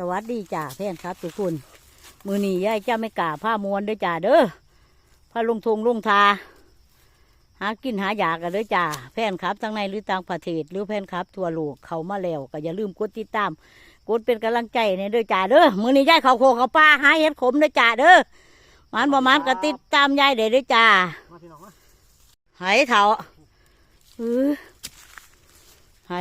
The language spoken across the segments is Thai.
สวัสดีจ้าแฟนครับทุกคนมือนี้ยายเจ้าไม่กล้าผ้ามวนเด้อจ้าเด้อผ้าลงทงลงทา หากินหาอยากกันเด้อจ้าแฟนครับทั้งในหรือต่างประเทศหรือแฟนครับ ทั่วโลกเขามาแล้วก็อย่าลืมกดติดตาม กดเป็นกำลังใจในเด้อจ้าเด้อมือนี้ยายเขาโคเขาป้าหาเห็ดขมเด้อจ้าเด้อมันบ่มันก็ติดตามยายเด้อเด้อจ้ามาพี่น้องมาไหเถาเออไห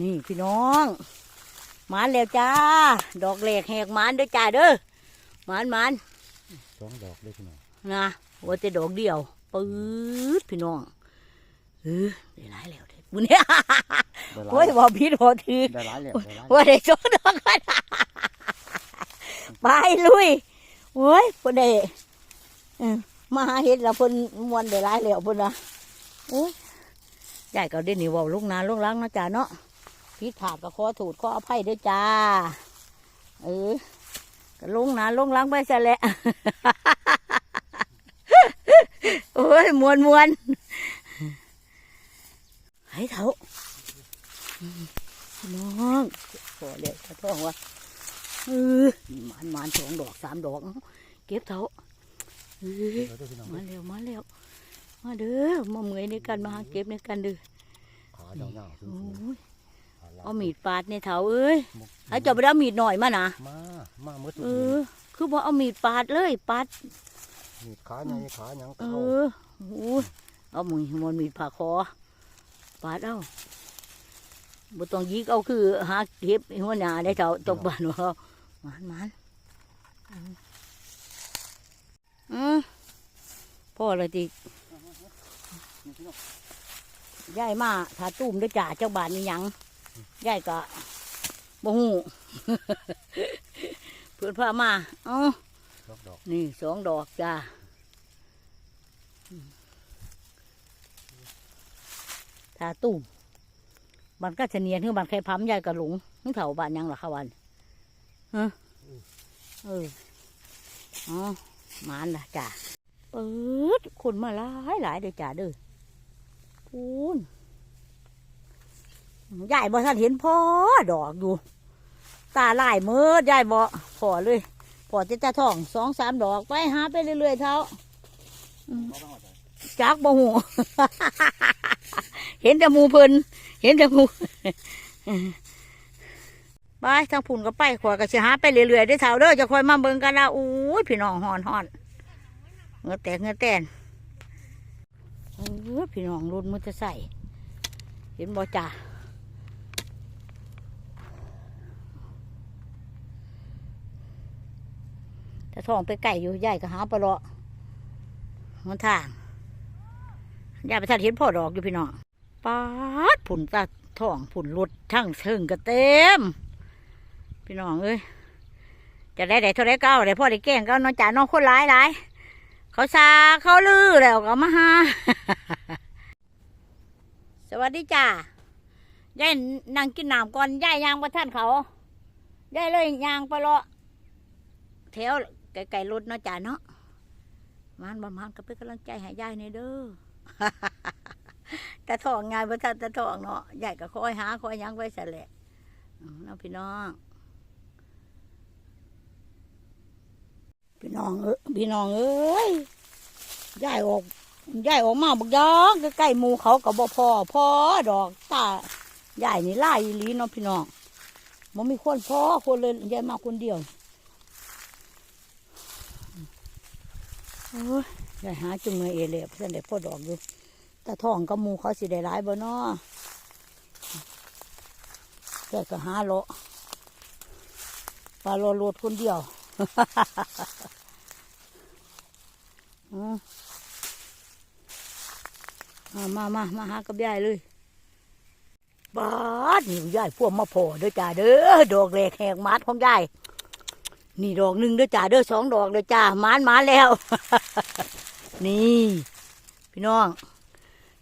นี่พี่น้อง หมานแล้วจ้า ดอกเหล็กแหกหมานเด้อจ้าเด้อหมานหมานสองดอกเลยพี่น้องนะว่าแต่ดอกเดียวปื๊ดพี่น้องเออได้หลายแล้วเด้อบุญเนี่ยได้หลาโอ้ยยบอกผิดบอกถือได้หลายแล้วได้หลายว่าได้สองดอกกันไปลุยโอ้ยคนใดเออมาหาเห็ดแล้วเพิ่นมวนได้หลายแล้วเพิ่นนะโอ้ยยายก็ได้หนีเว่าลูกนานลูกหล้างนะจ้าเนาะ ผิดพลาดก็ขอโถูกขออภัยด้วยจ้า เออก็ลงนานลงหล้างไปซะแหละโอ้ยมวนมวนให้เถอะพี่น้องพอเลยกระท้องวะเออหมานหมานสองดอกสามดอกเอาเก็บเถอะเออเดี๋ยวเด้อพี่น้องมาเร็วมาเร็วมาเด้อมาเมื่อยในกันมาหาเก็บในกันเด้อขาเจ้าหน้า เอามีดปาดในเถาเอ้ยให้เจ้าไปเอามีดหน่อยมานะมา มาเมื่อเออ คือบ่เอามีดปาดเลยปาดมีขาใหญ่ขาหยังเอเข้าอโอ้ยเอามือมันมีดผ่าคอปาดเอาบ่ต้องยิกเอาคือหาเก็บหัวหน้าได้เจ้าตกบ้านว่ามันมันอืมอืมพ่อเลยตินี่พี่น้องยายมาถ้าตุ้มด้วยจ่าเจ้าบ้านนี่หยัง ยายก็บ่ฮู้เพื่อนพามาเอ๋อดอกดอกนี่สองดอกจ้าถ้าตุ้มมันก็จะเนียนคือมันใครพัมยายกระหลงนึกเถาบ้านหยังหรอคะวันฮะเอออ๋อหมานล่ะจ้าเปิดคนมาหลายหลายเด้อจ้าเด้อพูน ยายบ่ทันเห็นพ่อดอกอยู่ ตาลายมือยายบ่พอเลยพอจะจะท่องสองสามดอกไปหาไปเรื่อยๆเท้าจักบ่หูเห็นแต่หมูเพิ่นเห็นแต่หมูไปทางพุ่นก็ไปขวก็สิหาไปเรื่อยๆได้เท่าเด้อจะคอยมาเบิ่งกันละอู้ยพี่น้องหอนหอนเงือแตกเงือแตนเออพี่น้องรุนมันจะใส่เห็นบ่จ่า ถ้าท้องไปไก่อยู่ยายก็หาปลาเลาะมันทางยายไปทัดเห็นพ่อดอกอยู่พี่น้องปาดผุนตาท้องผุนรถทั้งเชิงก็เต็ม พี่น้องเอ้ยจะได้ได้เท่าไรก็เอาได้พ่อได้แกล้งก็เอาน้องจ๋าน้องคนร้ายหลายเขาซาเขาลือแล้วก็มาหาสวัสดีจ้ายายนั่งกินน้ำก่อนยายยางประท่านเขายายเลยยางไปเลาะแถว ไกลๆรถเนาะจ้าเนาะมันประมาณก็เป็นกำลังใจให้ยายในเด้อตะทองไงประท่านตะทองเนาะยายก็คอยหาคอยยังไว้เสแหละอืมเนาะพี่น้อง พี่น้องเออพี่น้องเอ้ยยายออกยายออกมาบักยองใกล้หมูเขากับบ่พอพอดอกตายายนี่ไล่ลีเนาะพี่น้องมันมีคนพอคนเลยยายมาคนเดียว โอ้ยยาหาจุงเงยเอเล่เพื่อนได้พ่อดอกอยู่แต่ทองกับมูเขาสิได้ร้ายบ่เนาะแกก็หาโลาะปลาโลโลดคนเดียวมามามามาหากับยายเลยบาดนี่ยายพวกมาโผล่เด้อจ้าเด้อดอกแรกแหกมัดของยาย นี่ดอกหนึ่งเด้อจ้าเด้อสองดอกเด้อจ้ามานมาแล้ว นี่ พี่น้อง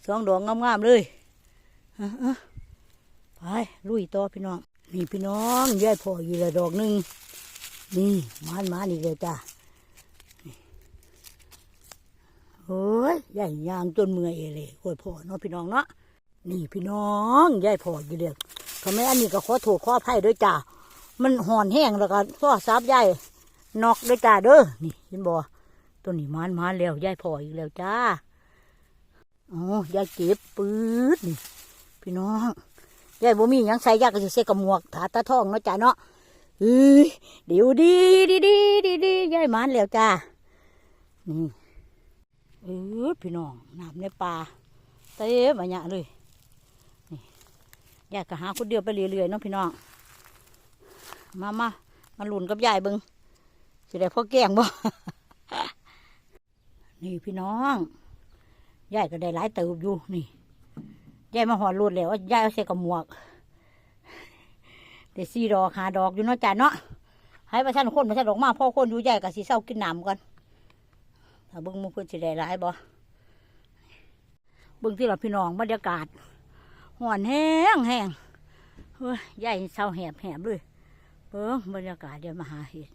สองดอกงามๆเลยอะอะไปลุยต่อพี่น้อง นี่พี่น้องยายพ่ออยู่ละดอกหนึ่งนี่มานมานอีกเลยจ้าเฮ้ยยายยางจนเมื่อยเลยโอ้ยพ่อเนาะพี่น้องเนาะนี่พี่น้องยายพ่ออยู่เดียวทำไมอันนี้ก็ขอโทษขออภัยด้วยจ้า มันห่อนแห้งแล้วก็ก็ซับยายนอกด้วยจ้าเด้อนี่เห็นบ่ตัวนี้มันมาแล้วยายพออีกแล้วจ้าอ๋อยายเก็บปืดนี่พี่น้องยายบ่มียังใส่ยายก็สิใส่กับหมวกถาตาท่องเนาะจ้าเนาะเอ้ยเดี๋ยวดีดีดีดีดียายมันแล้วจ้านี่เออพี่น้องน้ำในป่าเต็มอันเนี้ยเลยนี่ยายก็หาคนเดียวไปเรื่อยๆเนาะพี่น้อง มามามาหลุนกับยายเบิงสิได้พ่อแกงบ่ นี่พี่น้องยายก็ได้หลายเติบอยู่นี่ยายมาหอดรุดแล้วยายเอาใส่กับหมวกเดี๋ยวสี่ดอกหาดอกอยู่เนาะจ้าเนาะให้ประชันคนประชันดอกมาพ่อคนอยู่ยายก็สิเศร้ากินน้ำก่อนถ้าเบิ้งมือเพื่อนสิได้หลายบ่เบิ้งที่เราพี่น้องบรรยากาศห่อนแห้งแห้งเฮ้ยยายเศร้าแหบแหบเลย เบิ่งบรรยากาศเดี๋ยวมาหาเห็ด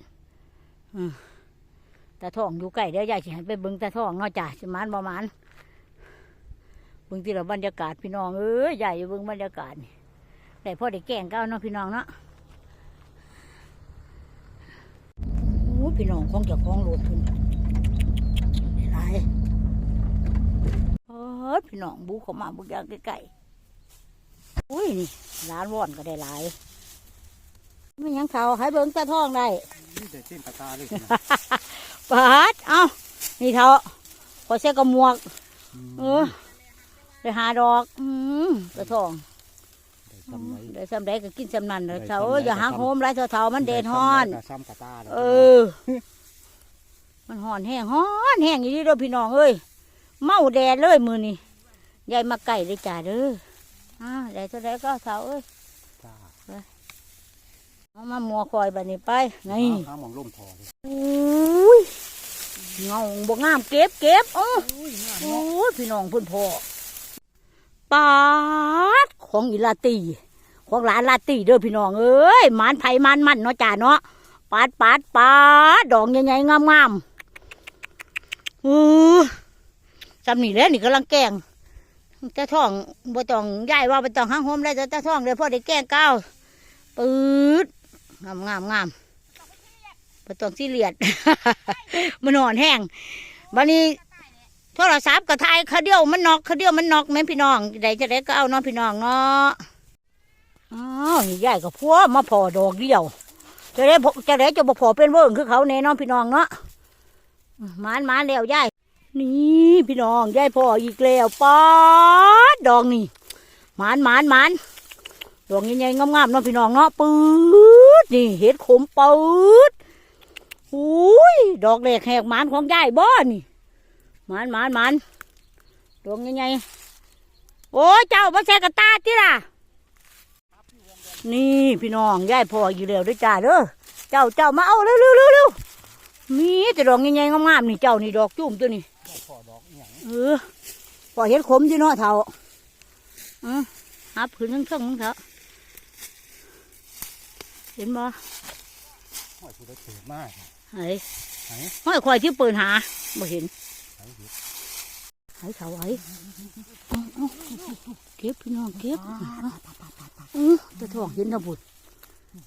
ตาทองอยู่ใกล้เดี๋ยวยายสิให้ไปเบิ่งตาทองเนาะจ้ะสิมานบ่มานเบิ่งที่เราบรรยากาศพี่น้องเอ้ยยายอยู่เบิ่งบรรยากาศนี่แต่พ่อได้แกล้งก้าเนาะพี่น้องเนาะโอ้พี่น้องของเจ้าของรถพุ่นหลายเออพี่น้องบูเข้ามาบุกยางใกล้ๆอุ้ยนี่ร้านว่อนก็ได้หลาย มันยังเขาให้เบิ้งตาทองได้นี่ได้เส้นกระตาเลยนะปาดเอ้านี่เท่าขอเส้กระหมวก เออไปหาดอก อืมตาทองได้ซ้ำไหนได้สำได้ก็กินสำนันเถอะได้เท่าสำใดเอ้ยอย่าก็หักสำโหมไรเท่าเท่ามันเด่นฮ้อนได้ซ้ำกระตาแล้วเออ มันฮ้อนแห้งฮ้อนแห้งอย่างนี้เด้อพี่น้องเอ้ยเมาแดดเลยมือนี่ยายมาไก่เลยจ้าเด้ออ่าได้เท่าไดก็เท่าเอ้ยจ้า เอามามัวคอยแบบนี้ไปนี่ข้างมองล่มทองอุ้ยเงาบกงามเก็บเก็บอ๋อโอ้ยพี่น้องเพุ่นพ่อปาดของอีลาตีของหลานลาตีเด้อพี่น้องเอ้ยหมันไผ่มันมันเนาะจ้าเนาะปาดปาดปาดดอกใหญ่ๆงามๆอือจำนี่แหล้วนี่กำลังแกงตาท่องบ่ต้องย้ายว่าบ่ต้องห้างโฮมได้แต่ตาท่องเลยพ่อได้แกงก้าวปืด งามงามงามบ่ต้องซีเรียด มันนอนแห้งบันนี้โทรศัพท์ก็ถ่ายเขาเดียวมันนอกเขาเดียวมันนอกแม่นพี่น้องใดจะได้ก็เอาเนาะพี่น้องเนาะอ้าวนี่ยายกับพัวมาพอดอกเดียว จะได้พอจะได้จะบ่พอเป็นเวิร์คือเขาแน่เนอนพี่น้องเนาะมานมานแล้วยายนี่พี่น้องยายพ่ออีกแล้วป๊อดดอกนี่ มานมานมาน ดอกใหญ่ๆงามๆเนาะพี่น้องเนาะปื๊ดนี่เห็ดขมปื๊ดอุ้ยดอกแรกแหกหมานของยายบ่นี่หมานหมานหมานดอกใหญ่ๆโอ้เจ้ามาแช่กระตาติล่ะ นี่พี่น้องยายพ่ออยู่แล้วด้วยจ้าเด้อเจ้าเจ้ามาเอาเร็วเร็วเร็วมีแต่ดอกใหญ่ๆงามๆนี่เจ้านี่ดอกจุ่มตัวนี้พอดอกเนี่ยเออพอเห็ดขมอยู่เนาะเท่าอือหาผืนทั้งเครื่องมึงเถอะ เห็นบ่ห้อยผู้ได้เกิดมากไอ้ไหนห้อยควายที่เปิดหาบ่เห็นไหนเห็ดไอ้เสาไอ้เอาเอาเก็บพี่น้องเก็บอือตะทองเห็นทำบุญ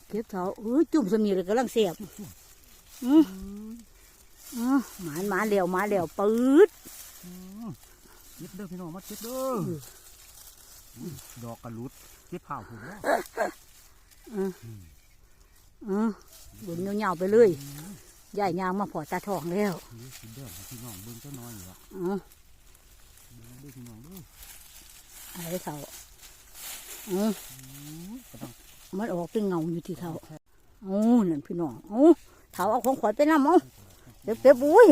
เก็บเถาเออจุ่มสมีเลยกำลังเสียบอืออือหมานหมาเหลวหมาเหลวปื๊ดเก็บเด้อพี่น้องมาเก็บเด้ออดอกกระลุดเก็บผ้าผูกแล้ว อือบุญเงาๆไปเลยยายยางมาพอตาทองแล้วนี่กินเด้อให้พี่น้องเบิ่งเจ้าน้อยอยู่ละอือเด้อพี่น้องเด้อไอ้เสาอือก็ต้องมันออกเป็นเงาอยู่ที่เท้าโอ้นั่นพี่น้องโอ้เท้าเอาของขวัญไปน้ำเอาเดี๋ยวเป๊บอุ้ย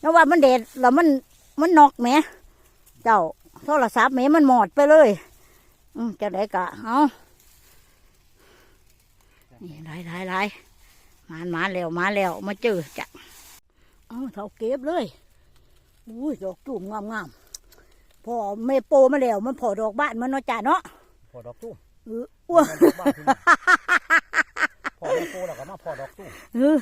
แล้วว่ามันเด็ดแล้วมันมันนอกแหมเจ้าโทรศัพท์แหมมันหมดไปเลย อืมจะได้กะเอา นี่หลายหลายหลายมามาแล้วมาแล้วมาเจอจ้ะเอาเท่าเก็บเลยอุ้ยดอกจุ่มงามงามๆพอเมโปมาแล้วมันพอดอกบ้านมันเนาะจ้ะเนาะพอดอกตู้เอออ้วดอกบ้านพี่น้องพอแม่โตแล้วก็มาพอดอกตู้เออ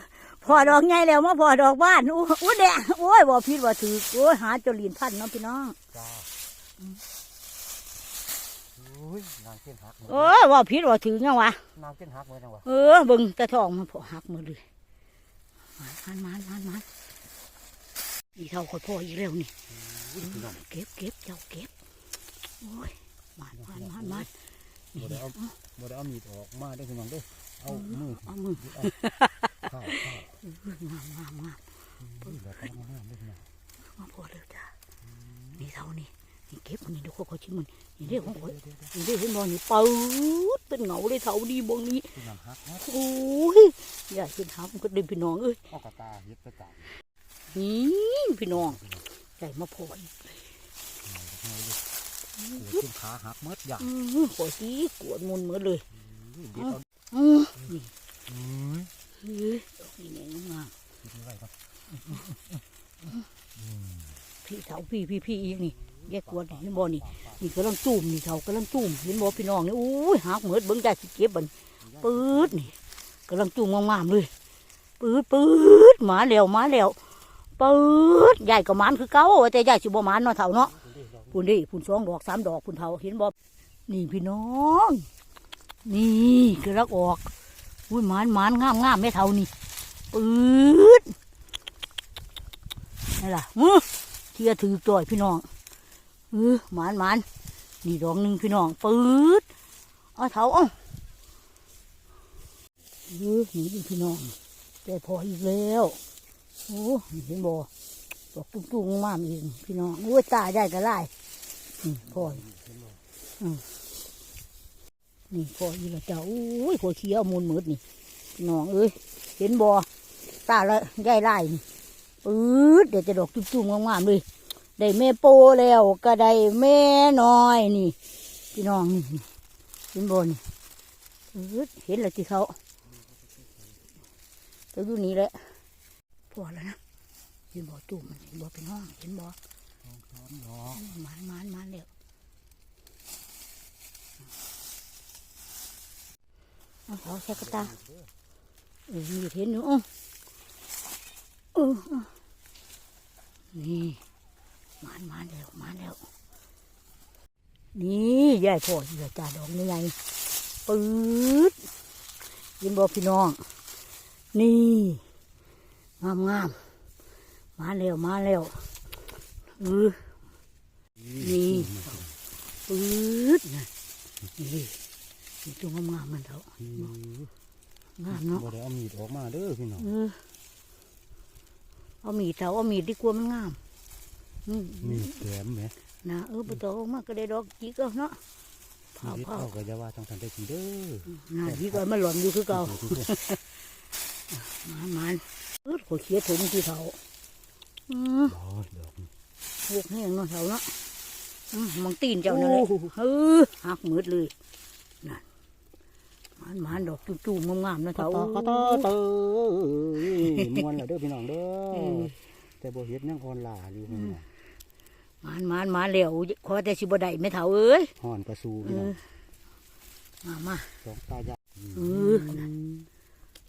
พอดอกใหญ่แล้วมาพอดอกบ้านอู้อู้แดงโอ้ยบ่ผิดบ่ถือโอ้ยหาจนหลินพันเนาะพี่น้องจ้าโอ้ยอุ้ยนางเส้นหักหมดเออว่าผิดว่าถือยังวะนางเส้นหักหมดจังหวะเออเบิ่งตะทองมันพอหักหมดเลยมันมันมันมันอีเท่าขอพ่ออีกแล้วนี่อุ้ยพี่น้องเก็บเก็บเจ้าเก็บโอ้ยมันมันมันมันบ่ได้เอาบ่ได้เอามีดออกมาได้อพี่น้องเด้อเอามือเอามือเอาข้าวข้าวงามงามงามอุ้ยแบบกำลังงามเลยพี่น้องมาพอเลยจ้านี่เท่านี่นี่เก็บมันนี่ดูเขาเขาชิ้นมัน นี่เรื่องของข่อยนี่เรื่องเห็นบอนี่ปื๊ดเป็นเงาเลยเท่าดีบงนี้พี่น้องหักหมดโอ้ยอย่าเห็นหามันก็เดินพี่น้องเอ้ยเอากระตาเฮ็ดไปตากนี่พี่น้องใจมาพออีกเอาเส้นขาหักหมดอย่างอือขอสีกวดมุนเหมือนเลยอุ้ยเด็ดเอาอือนี่อืมเฮ้ยดอกนี่แหงงามคิดไว้ครับพี่เท่าพี่พี่พี่อีกนี่ แยกกวดนี่เห็นบ่นี่นี่กำลังจุ่มนี่เท่ากำลังจุ่มเห็นบ่พี่น้องนี่อุ้ยหักเหมือนเบิ่งได้สิเก็บบันปื๊ดนี่กำลังจุ่มงามๆเลยปื๊ดปื๊ดหมาแล้วหมาแล้วปื๊ดใหญ่กับมันคือเก่าแต่ใหญ่สิบ่มันเนาะเท่าเนาะพุ่นดิพุ่นสองดอกสามดอกพุ่นเท่าเห็นบ่นี่พี่น้อง นี่คือลักออกอุ้ยหมานหมานงามงามแม่เท่านี่ปื๊ดนี่ล่ะมือเทียถือจ่อยพี่น้อง เออหมานหมานนี่ดอกหนึ่งพี่น้องปื๊ดเอาเท่าเอ้าเออนี่เป็นพี่น้องแต่พออีกแล้วโอ้เห็นบ่ดอกตุ้งๆงามๆอีกพี่น้องโอ้ยตาได้ก็ไล่นี่พออืมนี่พออีกแล้วเจ้าโอ้ยพ่อเขียวมูลมืดนี่พี่น้องเอ้ยเห็นบ่ตาละใหญ่ไล่นี่ปื๊ดเดี๋ยวจะดอกตุ้งๆงามๆเลย ได้แม่โปแล้วก็ได้แม่น้อยนี่ พี่น้องนี่เห็นบนเห็นแล้วที่เขาตัวอยู่นี่แหละพอแล้วนะเห็นบ่อตุ่มันเห็นบ่อเป็นห้องเห็นบ่อสองดอกมานมานมานแล้วเอาเขาใส่กระตาเออมีเห็นอยู่อ้อเออเออนี่ มานมานแล้วมานแล้วนี่ยายพ่อเหลือจ่าดอกนี่ไงปื๊ดเห็นบ่พี่น้อง นี่งามงามๆมาแล้วมาแล้วเออนี่ปื๊ดนะนี่นี่ตัวงามๆมันเถอะอืมงามเนาะบ่ได้เอามีดออกมาเด้อพี่น้องเออเอามีดเถอะเอามีดดีกว่ามันงามอื มมีดแหลมแหมนะเออปะโตออกมาก็ได้ดอกจิกเอาเนาะเผามีดเผาเอาก็จะว่าต้องทันได้กินเด้อน่าดีกว่ามันหล่อนอยู่คือเก่าโอ้โหมันมันเออขอเขียถุงที่เถาอืมโอ้ยดอกนี่พวกนี้เนาะเถาเนาะอืมมังตีนเจ้านั่นแหละโอ้โหเออหักมืดเลยนั่นมันมันดอกจู่ๆงามๆนะตาเถาตาตาเตยมวนแล้วเด้อพี่น้องเด้อเออแต่บ่เฮ็ดยังอ่อนหลาอยู่พี่น้อง มันมันมาเร็วขอแต่สิบได้ไม่เถาเอ้ยห่อนกระสูเอพี่น้อองมามาสองตายายเออนั่น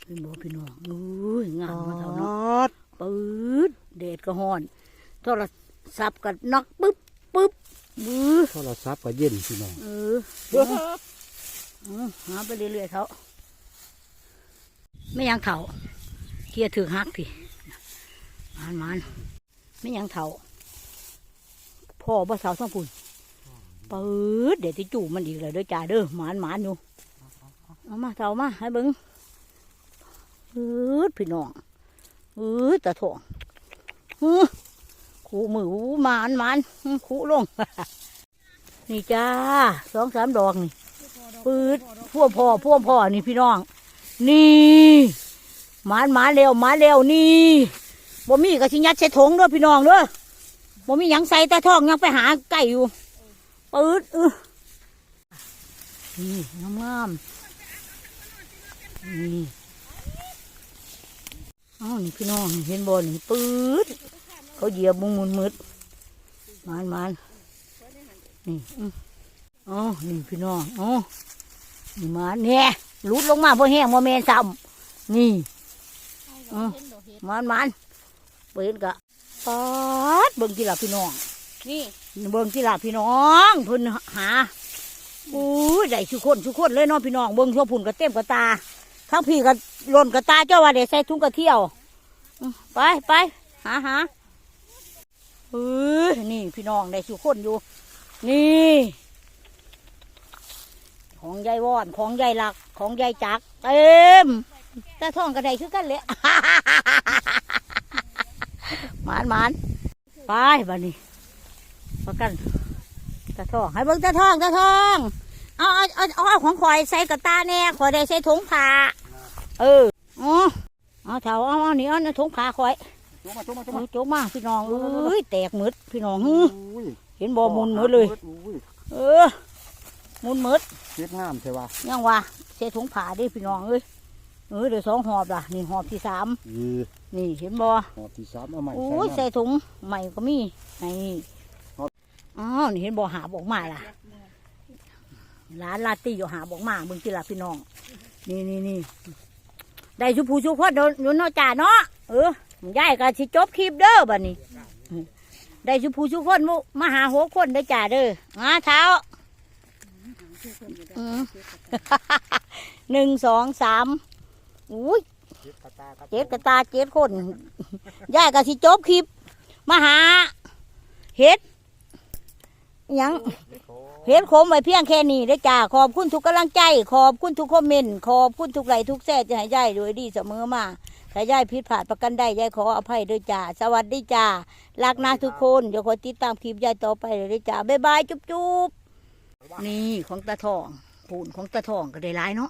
เป็นบ่พี่น้องอุ้ยงามมาเถาเนาะปื๊ดเดดก็ฮ้อนโทรศัพท์ก็นักปึ๊บปึ๊บมือโทรศัพท์ก็เย็นพี่น้องเออเอาเอาหาไปเรื่อยๆเขาไม่ยังเถาเทียถือหักพี่มันมันไม่ยังเถา พ่อบ่สาวต้องปุ่นปื๊ดเดี๋ยวที่จู่มันอีกเลยเด้อจ่าเด้อหมานหมานอยู่เอามาเถามาให้เบิ้งปื๊ดพี่น้องปื๊ดตะถ่วงอื้อขู่มือหมานหมานอื้อขู่ลง นี่จ้าสองสามดอกนี่ปืดพ่วงพ่อพ่วงพ่อนี่พี่น้อง นี่หมานหมาเร็วหมาเร็วนี่บ่มีกระชิยัดใส่ถุงเด้อพี่น้องเด้อ บ่มีหยังใส่แต่ทองยังไปหาไก่อยู่ปืดเออนี่งามงามๆนี่อ้านี่พี่น้องเห็นบ่นี่ปืดเขาเหยียบมุงมุนมืดมานมานนี่อ๋อนี่พี่น้องอ๋อนี่มาเนี่ยลุดลงมาพอแห้งพอแม่นซ้ำนี่อ๋อมันมันเปิดกะ ปัดเบิ่งที่หลับพี่น้อง นี่เบิ่งที่หลับพี่น้องเพิ่นหาอู้ยได้ชุกคนชุกคนเลยเน้องพี่น้องเบิ้งชั่วพุ่นก็เต็มกระตาทั้งพี่ก็หล่นกระตาเจ้าว่าเดี๋ยวใส่ถุงกระเที่ยวอื้อไปไปหาหาเออนี่พี่น้องได้ชุกคนอยู่ นี่ ของยายวอนของยายหลักของยายจักเต็มตาท่องกระไดคือกันเลย หมานหมานไปบ้านี้ประกันตาท่องให้เบิ่งตาท่องตาท่องเอาเอาเอาเอาเอาของข่อยใส่กระตาแน่ข่อยได้ใส่ถุงผ้าเอออ๋อเอาเถาเอาเอานี่เอาในถุงผ้าข่อยจุ๊มาจุ๊มาจุ๊เอามาโจกมาพี่น้องเอ้ยแตกหมืดพี่น้องหืออุ้ยเห็นบ่มุนหมืดเลยอุ้ยเออมุนหมืดเก็บงามใช่ป่ะยังว่าใส่ถุงผ้าดิพี่น้องเอ้ย เออเดี๋ยวสองหอบล่ะ นี่หอบที่สามอีนี่เห็นบ่หอบที่สามเอาใหม่โอ้ใส่ยน้ำใส่ถุงใหม่ก็มีนี่อ๋อนี่เห็นบ่หาบอกมาล่ะร้านลาตี้อยู่หาบอกมาเบิ่งจิล่ะพี่น้อง นี่นี่นี่ได้ชุผู้ชุคนโดนโดนเนาะจ่าเนาะเออยายก็สิจบคลิปเด้อบัดนี้ ได้ชุผู้ชุคนมุมาหาหัวคนเด้อจ่าเด้อมาเท้าอืมหนึ่งสองสาม อุ้ยเก็บกระตาครับเจ็ดกระตาเจ็ดคนยายก็สิจบคลิปมาหาเฮ็ดหยังเฮ็ดโคมไว้เพียงแค่นี้เด้อจ้าขอบคุณทุกกำลังใจ ขอบคุณทุกคอมเมนต์ขอบคุณทุกไลค์ทุกแซ่จะให้ยายโดยดีเสมอมาถ้ายายผิดพลาดประกันได้ยายขออภัยด้วยจ้าสวัสดีจ้ารักนะทุกคนเดี๋ยวคอยติดตามคลิปยายต่อไปเลยเด้อจ้าบ๊ายบายจุ๊บจุ๊บนี่ของตาทองปูนของตาทองก็ได้หลายเนาะ